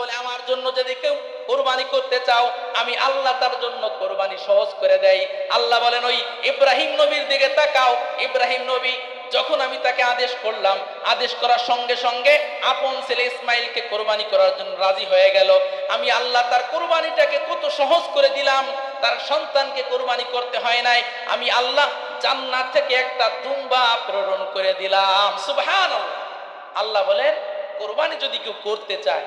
বলে, আমার জন্য যদি কেউ কোরবানি করতে চাও, আমি আল্লাহ তার জন্য কোরবানি সহজ করে দেই। আল্লাহ বলেন, ওই ইব্রাহিম নবীর দিকে তাকাও। ইব্রাহিম নবী, যখন আমি তাকে আদেশ করলাম, আদেশ করার সঙ্গে সঙ্গে আপন ছেলে ইসমাইলকে কোরবানি করার জন্য রাজি হয়ে গেল। আমি আল্লাহ তার কোরবানিটাকে কত সহজ করে দিলাম। তার সন্তানকে কোরবানি করতে হয় নাই। আমি আল্লাহ জান্নাত থেকে একটা দুম্বা প্রেরণ করে দিলাম। সুবহান আল্লাহ বলেন, কোরবানি যদি কেউ করতে চায়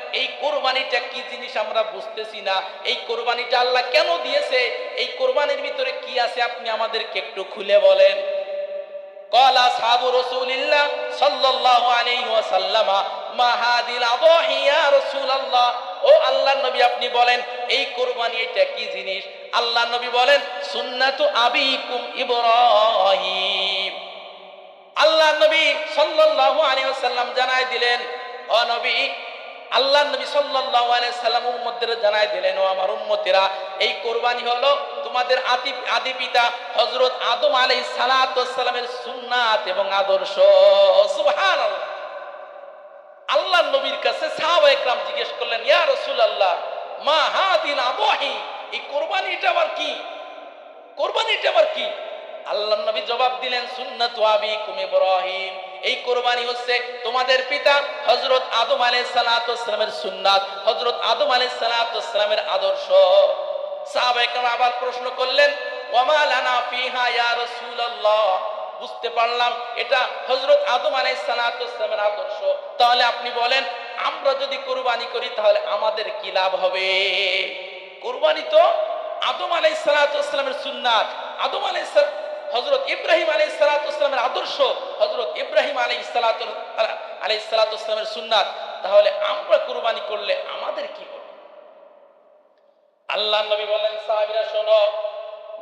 এই কোরবানিটা কি জিনিস আমরা বুঝতেছি না এই কোরবানিটা আল্লাহ কেন দিয়েছে এই কোরবানির ভিতরে কি আছে আপনি আমাদেরকে একটু খুলে বলেন قال أصحاب رسول الله صلى الله عليه وسلم ما هذه الأضاحي يا رسول الله ও আল্লাহ নবী আপনি বলেন এই কোরবানি এটা কি জিনিস আল্লাহ নবী বলেন সুন্নাতু আবিকুম ইব্রাহিম আল্লাহ নবী সাল্লাল্লাহু আলাইহি ওয়াসাল্লাম জানায় দিলেন ও নবী আল্লাহ নবী সাল্লাল্লাহু আলাইহি সাল্লাম উম্মতদের জানায় দিলেন, ও আমার উম্মতেরা, এই কোরবানি হলো তোমাদের আদি আদি পিতা হযরত আদম আলাইহিস সালাতু সালামের সুন্নাত এবং আদর্শ। সুবহানাল্লাহ। আল্লাহ নবীর কাছে সাহাবা জিজ্ঞেস করলেন, ইয়া রাসূলুল্লাহ, মা হাদিল আবাহি এই কোরবানিটা আবার কি? কোরবানিটা আবার কি? আল্লাহ নবী জবাব দিলেন, সুন্নাতু আবিকুম ইব্রাহিম। এই কোরবানি হচ্ছে তোমাদের পিতা হযরত আদম আলাইহিস সালাতু সালামের সুন্নাত। হযরত আদম আলাইহিস সালাতু সালামের আদর্শ আবার প্রশ্ন করলেন বুঝতে পারলাম, এটা হজরত আদম আলাইসালামের আদর্শ। তাহলে আপনি বলেন, আমরা যদি কোরবানি করি, তাহলে আমাদের কি লাভ হবে? কোরবানি তো আদম আলাইসালামের সুন্নাত। আদম আলাই হজরত ইব্রাহিম আলাইসালামের আদর্শ। হজরত ইব্রাহিম আলাই আলাইসালামের সুন্নাত, তাহলে আমরা কোরবানি করলে আমাদের কি হবে? আল্লাহ নবী বলেন, সাহাবিরা, শোনো,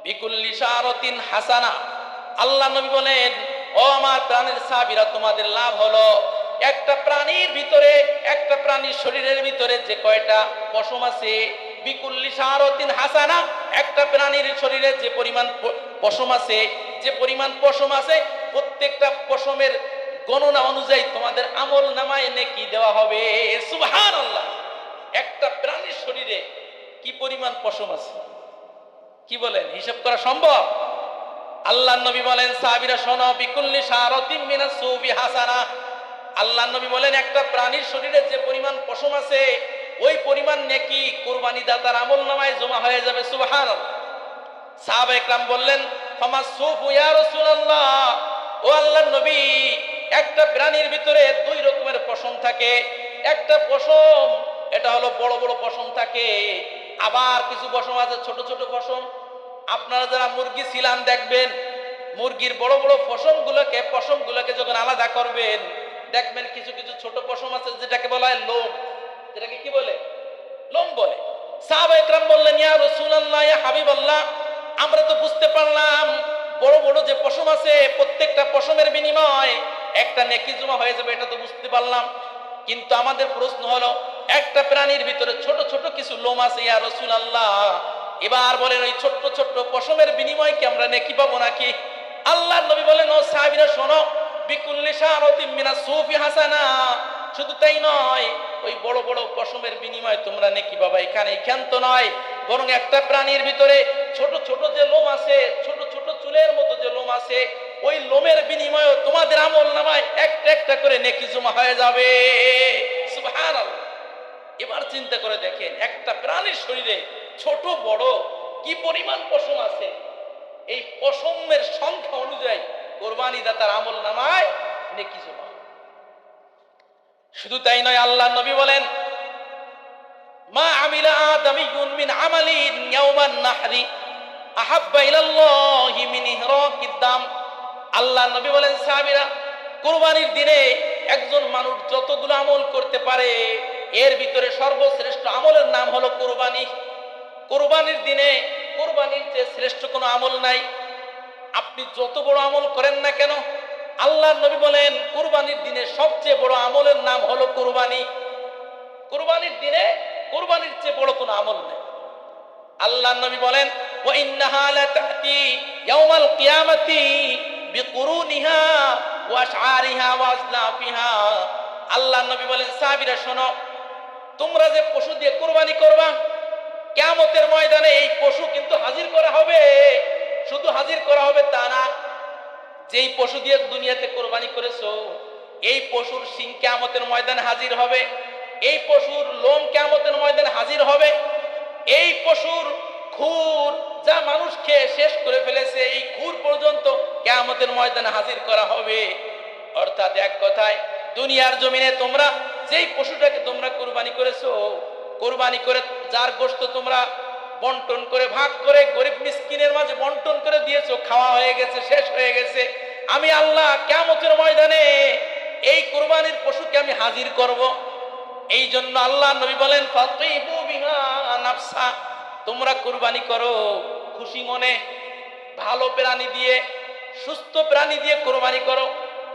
বিকুল্লি শারতিন হাসানা। আল্লাহ নবী বলেন, ও আমার প্রাণের সাবিরা তোমাদের লাভ হলো একটা প্রাণীর ভিতরে, একটা প্রাণীর শরীরের ভিতরে যে কয়টা পশম আছে, বিকুল্লি সারতিন হাসানা। একটা প্রাণীর শরীরে যে পরিমাণ পশম আছে, যে পরিমাণ পশম আছে প্রত্যেকটা পশমের গণনা অনুযায়ী তোমাদের আমল নামায় নেকি দেওয়া হবে। সুবহান আল্লাহ একটা প্রাণীর শরীরে কি পরিমাণ পশম আছে? কি বলেন? হিসাব করা সম্ভব? আল্লাহ নবী বলেন সাবিরা শোনো, বিকুল্লি শারতিন মিনাস সুবি হাসানা। আল্লাহ নবী বলেন, একটা প্রাণীর শরীরে যে পরিমাণ পশম আছে, ওই পরিমাণ নেকি কোরবানি দাতার আমল নামায় জমা হয়ে যাবে। সুবহানাল্লাহ। সাহাবা একরাম বললেন ফামা সুফ ইয়া রাসূলুল্লাহ। ও আল্লাহর নবী, একটা প্রাণীর ভিতরে দুই রকমের পশম থাকে। একটা পশম, এটা হলো বড় বড় পশম থাকে। আবার কিছু পশম আছে, ছোট ছোট পশম। আপনারা যারা মুরগি ছিলাম দেখবেন, মুরগির বড় বড় পশমগুলোকে পশমগুলোকে যখন আলাদা করবেন, দেখবেন কিছু কিছু ছোট পশম আছে, যেটাকে বলা হয় লোম। যেটাকে কি বলে? লোম বলে। সাহাবা একরাম বললেন, ইয়া রাসূলুল্লাহ, ইয়া হাবিবাল্লাহ, আমরা তো বুঝতে পারলাম বড় বড় যে পশম আছে, প্রত্যেকটা পশমের বিনিময় একটা নেকি জমা হয়ে যাবে, এটা তো বুঝতে পারলাম। কিন্তু আমাদের প্রশ্ন হলো, একটা প্রাণীর ভিতরে ছোট ছোট কিছু লোম আছে, ইয়া রসুল আল্লাহ এবার বলেন, ওই ছোট্ট ছোট্ট পশমের বিনিময় কি আমরা নেকি পাবো নাকি? আল্লাহ নবী বলেন, ও সাহাবীরা, শোনো, বিকুল্লি শারাতিন মিনাস সুফি হাসানা। শুধু তাই নয়, ওই বড় বড় পশমের বিনিময়ে তোমরা নেকি বাবা এখানে এখান তো নয় বরং একটা প্রাণীর ভিতরে ছোট ছোট যে লোম আছে, ছোট ছোট চুলের মতো যে লোম আছে, ওই লোমের বিনিময়ে তোমাদের আমল নামায় একটা একটা করে নেকি জমা হয়ে যাবে। এবার চিন্তা করে দেখেন, একটা প্রাণীর শরীরে ছোট, বড় কি পরিমাণ পশম আছে? এই পশমের সংখ্যা অনুযায়ী কোরবানি দাতার আমল নামায় নেকি জমা। শুধু তাই নয়, আল্লাহ নবী বলেন মা আমিলা আল্লাহ নবী বলেন দিনে একজন মানুষ যতগুলো আমল করতে পারে, এর ভিতরে সর্বশ্রেষ্ঠ আমলের নাম দিনে কোরবানির যে শ্রেষ্ঠ কোনো আমল নাই। আপনি যত বড় আমল করেন না কেন, আল্লাহ নবী বলেন, কোরবানির দিনে সবচেয়ে বড় আমলের নাম হলো কোরবানি। কোরবানির দিনে কোরবানির চেয়ে বড় কোনো আমল নেই। আল্লাহ নবী বলেন আল্লাহ নবী বলেন, সাহাবীরা, শোনো, তোমরা যে পশু দিয়ে কোরবানি করবা, কিয়ামতের ময়দানে এই পশু কিন্তু হাজির করা হবে। শুধু হাজির করা হবে তা না, যেই পশু দিয়ে দুনিয়াতে কোরবানি করেছ, এই পশুর সিং কিয়ামতের ময়দানে হাজির হবে। এই পশুর লোম কিয়ামতের ময়দানে হাজির হবে। এই পশুর খুর যা মানুষ খেয়ে শেষ করে ফেলেছে, এই খুর পর্যন্ত কেয়ামতের ময়দানে হাজির করা হবে। অর্থাৎ এক কথায়, দুনিয়ার জমিনে তোমরা যেই পশুটাকে তোমরা কোরবানি করেছ, কোরবানি করে যার গোশত তোমরা বন্টন করে ভাগ করে গরিব মিসকিনের মাঝে বন্টন করে দিয়েছ, খাওয়া হয়ে গেছে, শেষ হয়ে গেছে। আমি আল্লাহ কেয়ামতের ময়দানে এই কোরবানির পশুকে আমি হাজির করব। এই জন্য আল্লাহ নবী বলেন তোমরা কুরবানি করো খুশি মনে, ভালো প্রাণী দিয়ে, সুস্থ প্রাণী দিয়ে কোরবানি করো।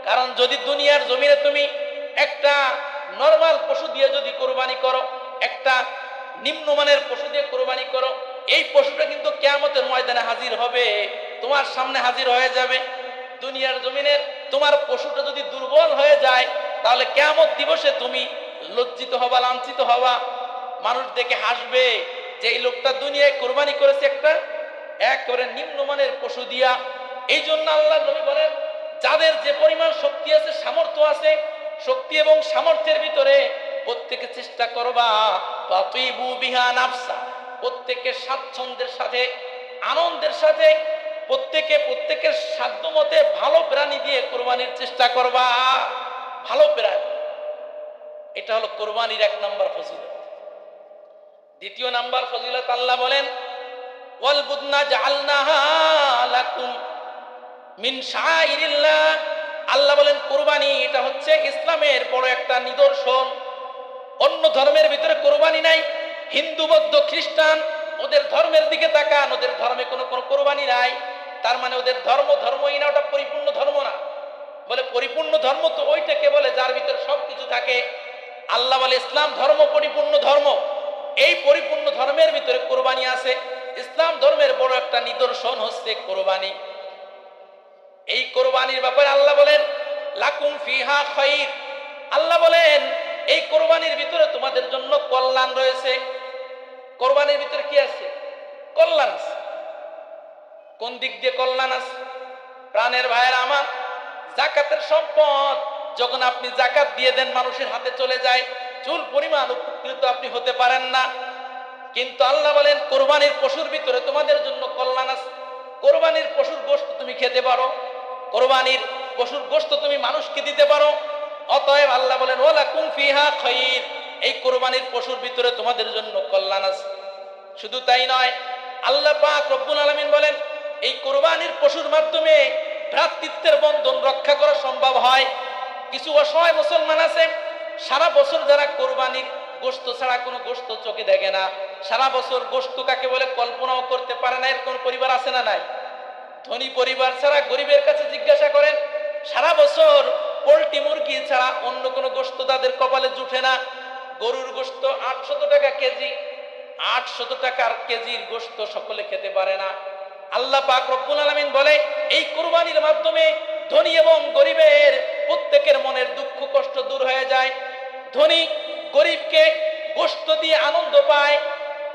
কারণ যদি দুনিয়ার জমিনে তুমি একটা নর্মাল পশু দিয়ে যদি কোরবানি করো, একটা নিম্নমানের পশু দিয়ে কোরবানি করো, এই পশুটা কিন্তু কেয়ামতের ময়দানে হাজির হবে, তোমার সামনে হাজির হয়ে যাবে। দুনিয়ার জমিনের তোমার পশুটা যদি দুর্বল হয়ে যায়, তাহলে কেয়ামত দিবসে তুমি লজ্জিত হওয়া, লাঞ্ছিত হওয়া, মানুষ দেখে হাসবে যে এই লোকটা দুনিয়ায় কোরবানি করেছে একটা একেবারে নিম্নমানের পশু দিয়া। এই জন্য আল্লাহ নবী বলেন, যাদের যে পরিমাণ শক্তি আছে, সামর্থ্য আছে, শক্তি এবং সামর্থ্যের ভিতরে প্রত্যেকে চেষ্টা করবা বিহা নাফসা। প্রত্যেকে স্বাচ্ছন্দ্যের সাথে, আনন্দের সাথে, প্রত্যেকে, প্রত্যেকের সাধ্য মতে ভালো প্রাণী দিয়ে কোরবানির চেষ্টা করবা। ভালো প্রাণী। এটা হলো কোরবানির এক নম্বর ফজিলত। দ্বিতীয় নাম্বার ফজিলত আল্লাহ বলেন, ওয়াল বুদনা আল্লাহ বলেন, কোরবানি এটা হচ্ছে ইসলামের বড় একটা নিদর্শন। অন্য ধর্মের ভিতরে কোরবানি নাই, হিন্দু, বৌদ্ধ, খ্রিস্টান, ওদের ধর্মের দিকে তাকান, ওদের ধর্মে কোনো কোনো কোরবানি নাই। তার মানে ওদের ধর্ম, ধর্মই না, ওটা পরিপূর্ণ ধর্ম না। বলে পরিপূর্ণ ধর্ম তো ওইটাকে বলে, যার ভিতরে সব কিছু থাকে আল্লাহ বলে, ইসলাম ধর্ম পরিপূর্ণ ধর্ম। এই পরিপূর্ণ ধর্মের ভিতরে কোরবানি আছে। ইসলাম ধর্মের বড় একটা নিদর্শন হচ্ছে কোরবানি। এই কোরবানির ব্যাপারে আল্লাহ বলেন, লাকুম ফিহা খৈর আল্লাহ বলেন, এই কোরবানির ভিতরে তোমাদের জন্য কল্যাণ রয়েছে। কোরবানির ভিতরে কি আছে? কল্যাণ কোন দিক দিয়ে কল্যাণ আছে? প্রাণের ভাইয়ের আমার, জাকাতের সম্পদ। যখন আপনি জাকাত দিয়ে দেন, মানুষের হাতে চলে যায়, চুল পরিমাণ উপকৃত আপনি হতে পারেন না। কিন্তু আল্লাহ বলেন, কোরবানির পশুর ভিতরে তোমাদের জন্য কল্যাণ আছে। কোরবানির পশুর গোশত তুমি খেতে পারো। কোরবানির পশুর গোশত তুমি মানুষকে দিতে পারো। অতএব আল্লাহ বলেন ওলা কুমফিহা খৈর। এই কোরবানির পশুর ভিতরে তোমাদের জন্য কল্যাণ আছে। শুধু তাই নয়, আল্লাহ পাক রব্বুল আলামিন বলেন, এই কোরবানির পশুর মাধ্যমে ভ্রাতৃত্বের বন্ধন রক্ষা করা সম্ভব হয়। কিছু অসহায় মুসলমান আছে, সারা বছর যারা কোরবানির গোস্ত ছাড়া কোনো গোস্ত চোখে দেখে না, সারা বছর গোস্ত কাকে বলে কল্পনাও করতে পারে না এরকম পরিবার আছে না নাই? ধনী পরিবার ছাড়া গরিবের কাছে জিজ্ঞাসা করেন, সারা বছর পোলট্রি মুরগি ছাড়া অন্য কোনো গোস্ত তাদের কপালে জুটে না? গরুর গোস্ত আটশত টাকা কেজি, আটশত টাকার কেজির গোস্ত সকলে খেতে পারে না। আল্লাহ পাক রব্বুল আলামিন বলে, এই কুরবানির মাধ্যমে ধনী এবং গরিবের প্রত্যেকের মনের দুঃখ, কষ্ট দূর হয়ে যায়। ধনী গরিবকে গোস্ত দিয়ে আনন্দ পায়।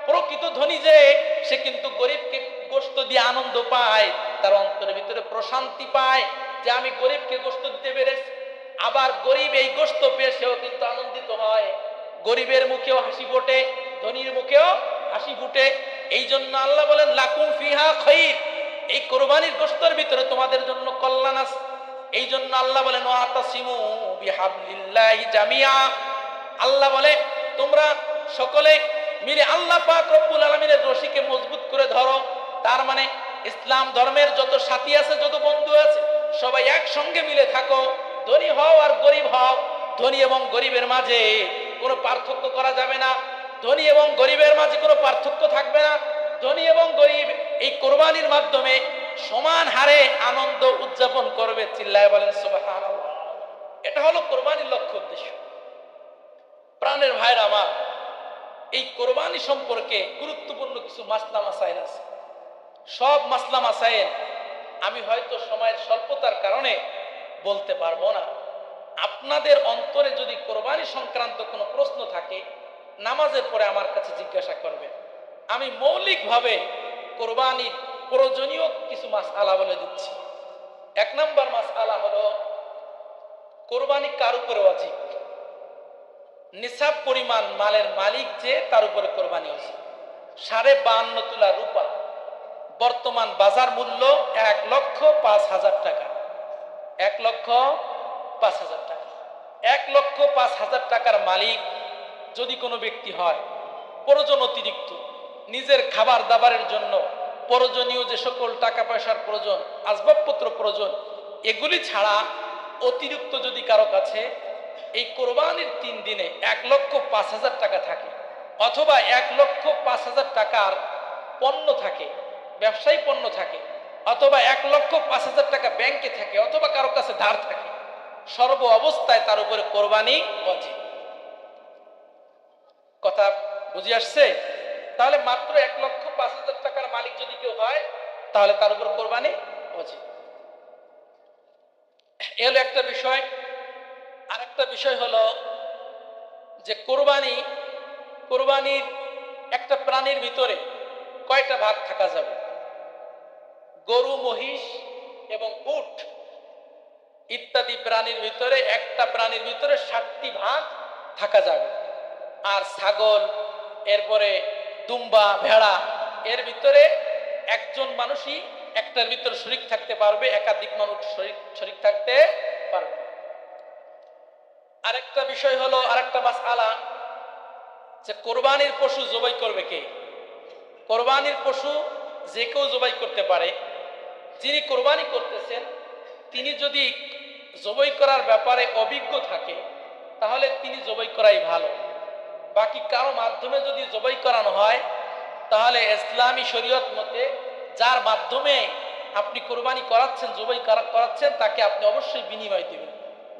প্রকৃত ধনী যে, সে কিন্তু গরিবকে গোস্ত দিয়ে আনন্দ পায়। তার অন্তরের ভিতরে প্রশান্তি পায় যে, আমি গরিবকে গোস্ত দিতে পেরেছি। আবার গরিব এই গোস্ত পেয়ে সেও কিন্তু আনন্দিত হয়। গরিবের মুখেও হাসি ফোটে, ধনীর মুখেও হাসি ফুটে। এই জন্য আল্লাহ বলেন, লাকুম ফিহা খৈর। এই কোরবানির গোস্তর ভিতরে তোমাদের জন্য কল্যাণ আছে। এই জন্য আল্লাহ বলেন জামিয়া আল্লাহ বলে, তোমরা সকলে মিলে আল্লাহ পাক রব্বুল আলামিনের রশিকে মজবুত করে ধরো। তার মানে ইসলাম ধর্মের যত সাথী আছে, যত বন্ধু আছে, সবাই একসঙ্গে মিলে থাকো। ধনী হও আর গরিব হও। ধনী এবং গরিবের মাঝে কোনো পার্থক্য করা যাবে না। ধনী এবং গরিবের মাঝে কোনো পার্থক্য থাকবে না। ধনী এবং গরিব এই কোরবানির মাধ্যমে সমান হারে আনন্দ উদযাপন করবে, চিল্লায় বলেন, সুবহানাল্লাহ। এটা হলো কোরবানির লক্ষ্য উদ্দেশ্য। প্রাণের ভাইরা আমার, এই কোরবানি সম্পর্কে গুরুত্বপূর্ণ কিছু মাসলা মাসাইল আছে। সব মাসলা মাসাইল আমি হয়তো সময়ের স্বল্পতার কারণে বলতে পারব না। আপনাদের অন্তরে যদি কোরবানি সংক্রান্ত কোনো প্রশ্ন থাকে, নামাজের পরে আমার কাছে জিজ্ঞাসা করবেন। আমি মৌলিকভাবে কোরবানির প্রয়োজনীয় কিছু মাস আলা বলে দিচ্ছি। এক নম্বর মাস আলা হলো কোরবানি কার উপরে অধিক নিসাব পরিমাণ মালের মালিক যে তার উপরে কোরবানি আছে সাড়ে বাহান্ন তুলা রূপা, বর্তমান বাজার মূল্য এক লক্ষ পাঁচ হাজার টাকা। এক লক্ষ পাঁচ হাজার টাকা। এক লক্ষ পাঁচ হাজার টাকার মালিক যদি কোনো ব্যক্তি হয়, প্রয়োজন অতিরিক্ত। নিজের খাবার দাবারের জন্য প্রয়োজনীয় যে সকল টাকা পয়সার প্রয়োজন, আসবাবপত্র প্রয়োজন, এগুলি ছাড়া অতিরিক্ত যদি কারও কাছে এই কোরবানির তিন দিনে এক লক্ষ পাঁচ হাজার টাকা থাকে অথবা এক লক্ষ পাঁচ হাজার টাকার পণ্য থাকে, ব্যবসায়ী পণ্য থাকে, অথবা এক লক্ষ পাঁচ হাজার টাকা ব্যাংকে থাকে অথবা কারও কাছে ধার থাকে, সর্ব অবস্থায় তার উপরে কোরবানি অজিব কথা বুঝে আসছে? তাহলে মাত্র এক লক্ষ পাঁচ হাজার টাকার মালিক যদি কেউ হয়, তাহলে তার উপর কোরবানি অজিব এ হলো একটা বিষয়। আরেকটা বিষয় হলো যে কোরবানি, কোরবানির একটা প্রাণীর ভিতরে কয়টা ভাগ থাকা যাবে? গরু, মহিষ এবং উট ইত্যাদি প্রাণীর ভিতরে একটা প্রাণীর ভিতরে সাতটি ভাগ থাকা যাবে। আর ছাগল, এরপরে দুম্বা, ভেড়া এর ভিতরে একজন মানুষই একটার ভিতরে শরিক থাকতে পারবে, একাধিক মানুষ শরিক শরিক থাকতে পারবে। আরেকটা বিষয় হলো, আরেকটা মাস আলা যে কোরবানির পশু জবাই করবে কে? কোরবানির পশু যে কেউ জবাই করতে পারে, যিনি কোরবানি করতেছেন, তিনি যদি জবাই করার ব্যাপারে অভিজ্ঞ থাকে, তাহলে তিনি জবাই করাই ভালো। বাকি কারও মাধ্যমে যদি জবাই করানো হয় তাহলে ইসলামী শরীয়ত মতে যার মাধ্যমে আপনি কোরবানি করাচ্ছেন, জবাই করাচ্ছেন, তাকে আপনি অবশ্যই বিনিময় দেবেন।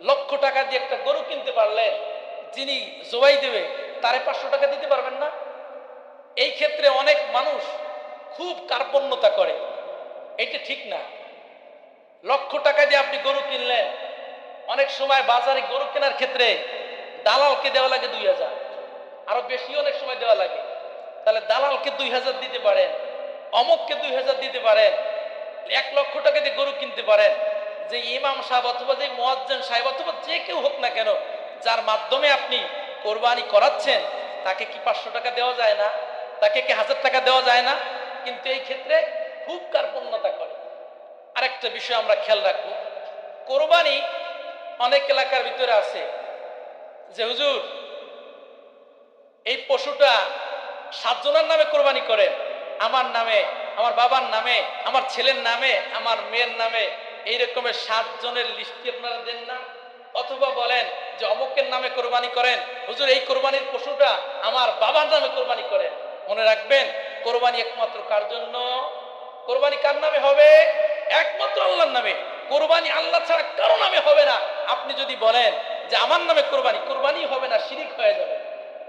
লক্ষ টাকা দিয়ে একটা গরু কিনতে পারলেন যিনি জবাই দেবে, তারে পাঁচশো টাকা দিতে পারবেন না। এই ক্ষেত্রে অনেক মানুষ খুব কার্পণ্যতা করে। এটা ঠিক না। লক্ষ টাকা দিয়ে আপনি গরু কিনলেন, অনেক সময় বাজারে গরু কেনার ক্ষেত্রে দালালকে দেওয়া লাগে দুই হাজার। আরও বেশি অনেক সময় দেওয়া লাগে। তাহলে দালালকে দুই হাজার দিতে পারেন, অমককে দুই হাজার দিতে পারেন, এক লক্ষ টাকা দিয়ে গরু কিনতে পারেন। যে ইমাম সাহেব অথবা যে মোয়াজ্জেন সাহেব অথবা যে কেউ হোক না কেন, যার মাধ্যমে আপনি কোরবানি করাচ্ছেন, তাকে কি পাঁচশো টাকা দেওয়া যায় না? তাকে কি হাজার টাকা দেওয়া যায় না? কিন্তু এই ক্ষেত্রে খুব কার্পণ্যতা করে। আরেকটা বিষয় আমরা খেয়াল রাখব। কোরবানি অনেক এলাকার ভিতরে আছে। যে হুজুর, এই পশুটা সাতজনের নামে কোরবানি করেন। আমার নামে, আমার বাবার নামে, আমার ছেলের নামে, আমার মেয়ের নামে। এই রকমের সাতজনের লিস্টি আপনারা দেন না। অথবা বলেন যে অমুকের নামে কোরবানি করেন। হুজুর, এই কোরবানির পশুটা আমার বাবার নামে কোরবানি করেন। মনে রাখবেন, কোরবানি একমাত্র কার জন্য? কোরবানি কার নামে হবে? একমাত্র আল্লাহর নামে। কোরবানি আল্লাহ ছাড়া কারও নামে হবে না। আপনি যদি বলেন যে আমার নামে কোরবানি কোরবানি হবে না, শিরিক হয়ে যাবে।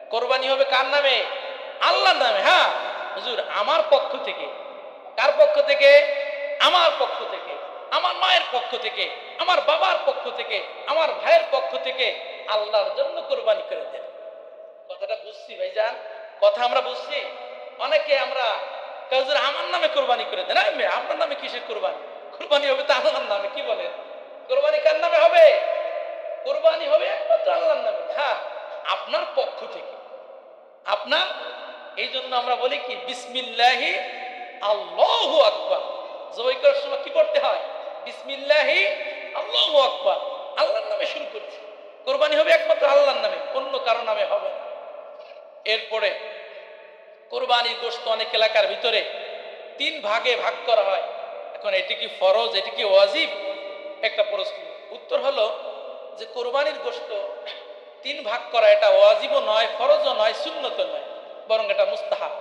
কোরবানি হবে কার নামে? আল্লাহর নামে হ্যাঁ? হুজুর, আমার পক্ষ থেকে। কার পক্ষ থেকে? আমার পক্ষ থেকে। আমার মায়ের পক্ষ থেকে। আমার বাবার পক্ষ থেকে। আমার ভাইয়ের পক্ষ থেকে আল্লাহর জন্য কোরবানি করে দেন। কথাটা বুঝছি, ভাইজান? কথা আমরা বুঝছি? অনেকে আমরা হুজুর, আমার নামে কোরবানি করে দেন। আপনার নামে কিসের কোরবানি? কোরবানি হবে তো আল্লাহর নামে, কি বলেন? কোরবানি কার নামে হবে? কোরবানি হবে একমাত্র আল্লাহর নামে। হ্যাঁ আপনার পক্ষ থেকে। আপনার এই জন্য আমরা বলি কি, বিসমিল্লাহি আল্লাহু আকবার। জবাই করার সময় কি করতে হয়? বিসমিল্লাহি আল্লাহু আকবার। আল্লাহর নামে শুরু করছি। কোরবানি হবে একমাত্র আল্লাহর নামে, অন্য কারও নামে হবে না। এরপরে কোরবানির গোস্ত অনেক এলাকার ভিতরে তিন ভাগে ভাগ করা হয়। এখন এটি কি ফরজ, এটি কি ওয়াজিব? একটা প্রশ্ন। উত্তর হলো যে কোরবানির গোস্ত তিন ভাগ করা এটা ওয়াজিবও নয়, ফরজও নয় শূন্যত নয়। বরং এটা মুস্তাহাব।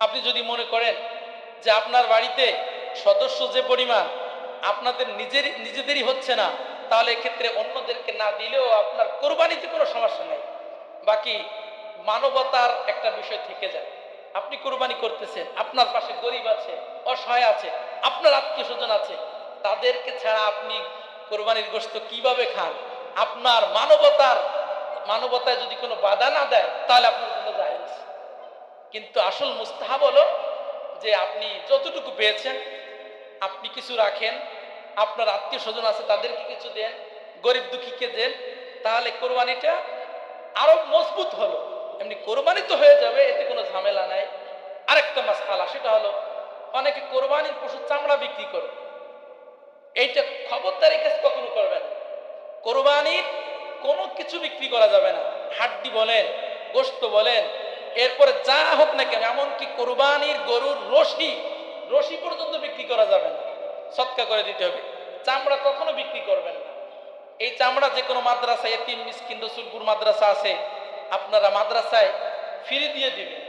আপনি যদি মনে করেন যে আপনার বাড়িতে সদস্য যে পরিমাণ আপনাদের নিজের, নিজেদেরই হচ্ছে না, তাহলে এক্ষেত্রে অন্যদেরকে না দিলেও আপনার কোরবানিতে কোনো সমস্যা নেই। বাকি মানবতার একটা বিষয় থেকে যায়। আপনি কোরবানি করতেছেন, আপনার পাশে গরিব আছে, অসহায় আছে, আপনার আত্মীয় স্বজন আছে, তাদেরকে ছাড়া আপনি কোরবানির গোস্ত কীভাবে খান? আপনার মানবতার, মানবতায় যদি কোনো বাধা না দেয়, তাহলে আপনার কিন্তু আসল মুস্তাহাব হলো যে আপনি যতটুকু পেয়েছেন, আপনি কিছু রাখেন, আপনার আত্মীয় স্বজন আছে তাদেরকে কিছু দেন, গরিব দুঃখীকে দেন, তাহলে কোরবানিটা আরও মজবুত হলো। এমনি কোরবানি তো হয়ে যাবে, এতে কোনো ঝামেলা নাই। আরেকটা মাসালা সেটা হলো অনেকে কোরবানির পশুর চামড়া বিক্রি করে। এইটা খবরদারি কাজ কখনো করবেন। কোরবানির কোনো কিছু বিক্রি করা যাবে না। হাড্ডি বলেন গোস্ত বলেন এরপরে যা হোক না কেন, এমনকি কোরবানির গরুর রশি রশি পর্যন্ত বিক্রি করা যাবে না। সৎকা করে দিতে হবে। চামড়া কখনো বিক্রি করবেন না। এই চামড়া যে কোনো মাদ্রাসায়, এতিম, মিসকিন, রসুলপুর মাদ্রাসা আছে, আপনারা মাদ্রাসায় ফিরে দিয়ে দিবেন।